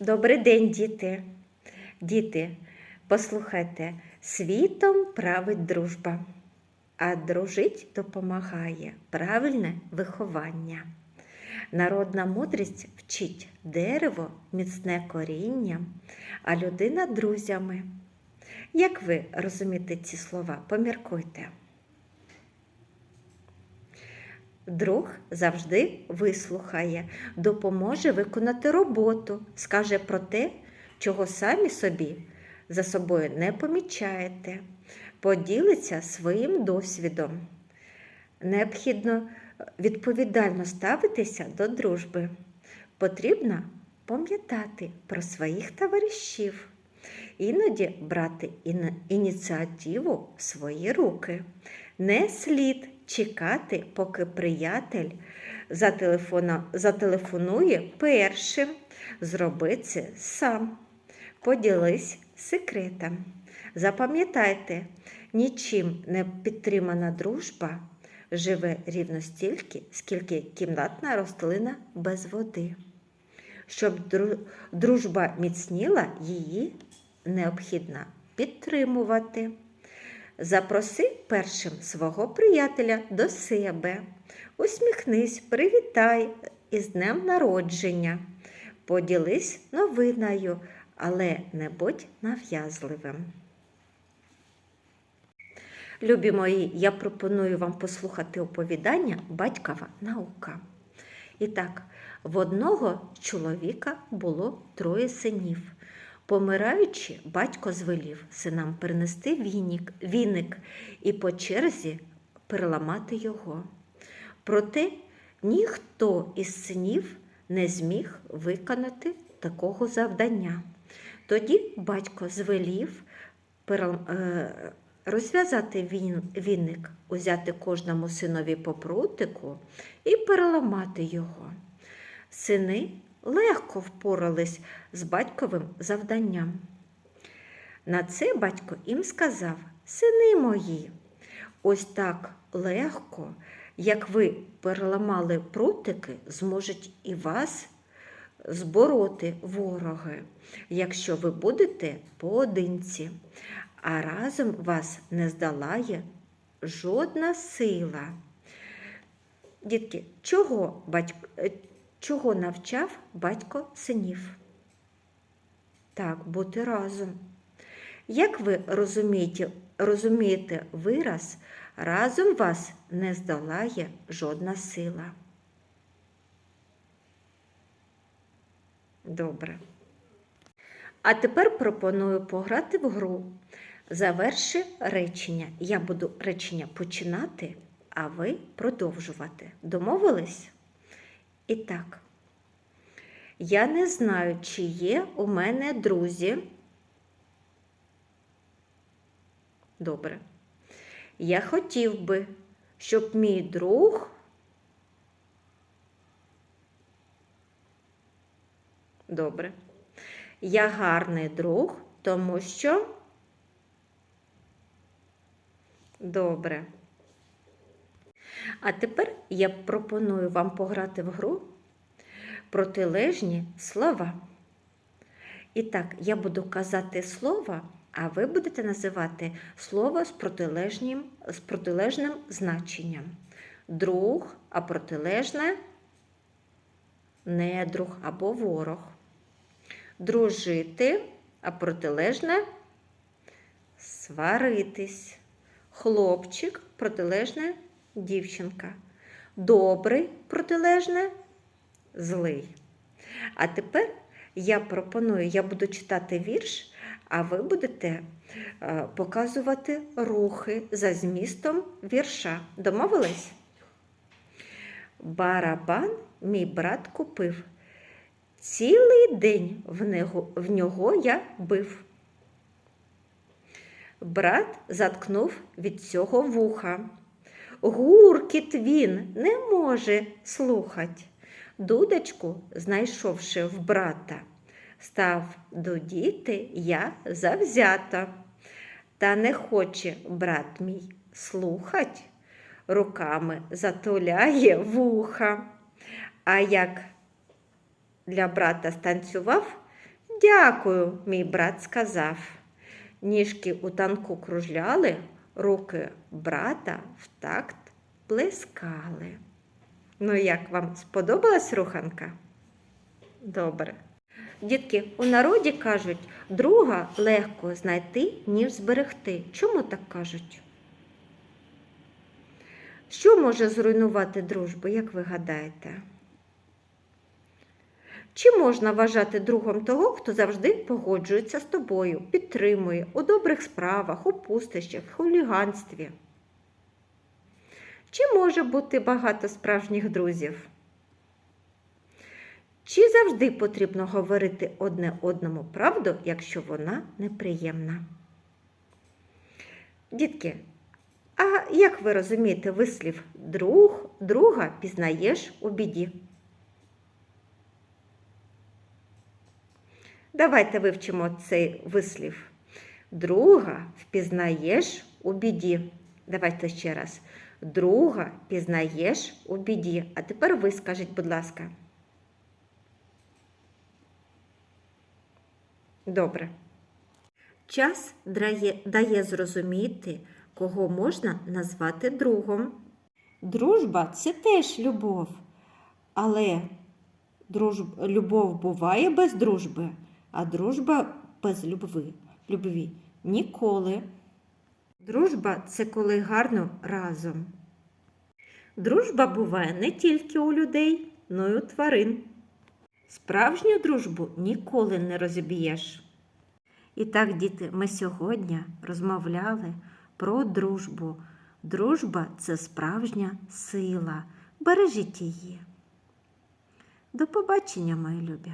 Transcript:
Добрий день, діти. Діти, послухайте, світом править дружба, а дружить допомагає правильне виховання. Народна мудрість вчить дерево міцне коріння, а людина друзями. Як ви розумієте ці слова? Поміркуйте. Друг завжди вислухає, допоможе виконати роботу, скаже про те, чого самі собі за собою не помічаєте, поділиться своїм досвідом. Необхідно відповідально ставитися до дружби. Потрібно пам'ятати про своїх товаришів, іноді брати іні- ініціативу в свої руки. Не слід чекати, поки приятель зателефонує першим. Зроби це сам. Поділись секретом. Запам'ятайте, нічим не підтримана дружба живе рівно стільки, скільки кімнатна рослина без води. Щоб дружба міцніла, її необхідно підтримувати. Запроси першим свого приятеля до себе. Усміхнись, привітай із днем народження. Поділись новиною, але не будь нав'язливим. Любі мої, я пропоную вам послухати оповідання Батькова наука. І так, в одного чоловіка було троє синів. Помираючи, батько звелів синам принести віник, віник і по черзі переламати його. Проте ніхто із синів не зміг виконати такого завдання. Тоді батько звелів е, розв'язати віник, узяти кожному синові по прутику і переламати його. Сини легко впорались з батьковим завданням. На це батько їм сказав: Сини мої, ось так легко, як ви переламали прутики, зможуть і вас збороти вороги, якщо ви будете поодинці, а разом вас не здолає жодна сила. Дітки, чого, батько, чого навчав батько синів? Так, бути разом. Як ви розумієте, розумієте вираз, разом вас не здолає жодна сила. Добре. А тепер пропоную пограти в гру. Заверши речення. Я буду речення починати, а ви продовжувати. Домовились? І так. Я не знаю, чи є у мене друзі. Добре. Я хотів би, щоб мій друг. Добре. Я гарний друг, тому що. Добре. А тепер я пропоную вам пограти в гру протилежні слова. І так, я буду казати слово, а ви будете називати слово з протилежним, з протилежним значенням. Друг, а протилежне недруг або ворог. Дружити, а протилежне сваритись. Хлопчик протилежне дівчинка. Добрий протилежне злий. А тепер я пропоную, я буду читати вірш, а ви будете е, показувати рухи за змістом вірша. Домовились? Барабан мій брат купив. Цілий день в нього, в нього я бив. Брат заткнув від цього вуха. Гуркіт він не може слухать. Дудочку, знайшовши в брата, став дудіти я завзято. Та не хоче брат мій слухать, руками затуляє вуха. А як для брата станцював, Дякую, мій брат сказав. Ніжки у танку кружляли, руки брата в такт плескали. Ну, як вам сподобалась руханка? Добре. Дітки, у народі кажуть, друга легко знайти, ніж зберегти. Чому так кажуть? Що може зруйнувати дружбу, як ви гадаєте? Чи можна вважати другом того, хто завжди погоджується з тобою, підтримує у добрих справах, у пустощах, хуліганстві? Чи може бути багато справжніх друзів? Чи завжди потрібно говорити одне одному правду, якщо вона неприємна? Дітки, а як ви розумієте вислів друг, друга пізнаєш у біді? Давайте вивчимо цей вислів. Друга впізнаєш у біді. Давайте ще раз. Друга пізнаєш у біді. А тепер ви скажіть, будь ласка. Добре. Час дає, дає зрозуміти, кого можна назвати другом. Дружба це теж любов. Але дружб, любов буває без дружби, а дружба без любви. любві ніколи. Дружба це коли гарно разом. Дружба буває не тільки у людей, но й у тварин. Справжню дружбу ніколи не розіб'єш. І так, діти, ми сьогодні розмовляли про дружбу. Дружба це справжня сила. Бережіть її. До побачення, мої любі!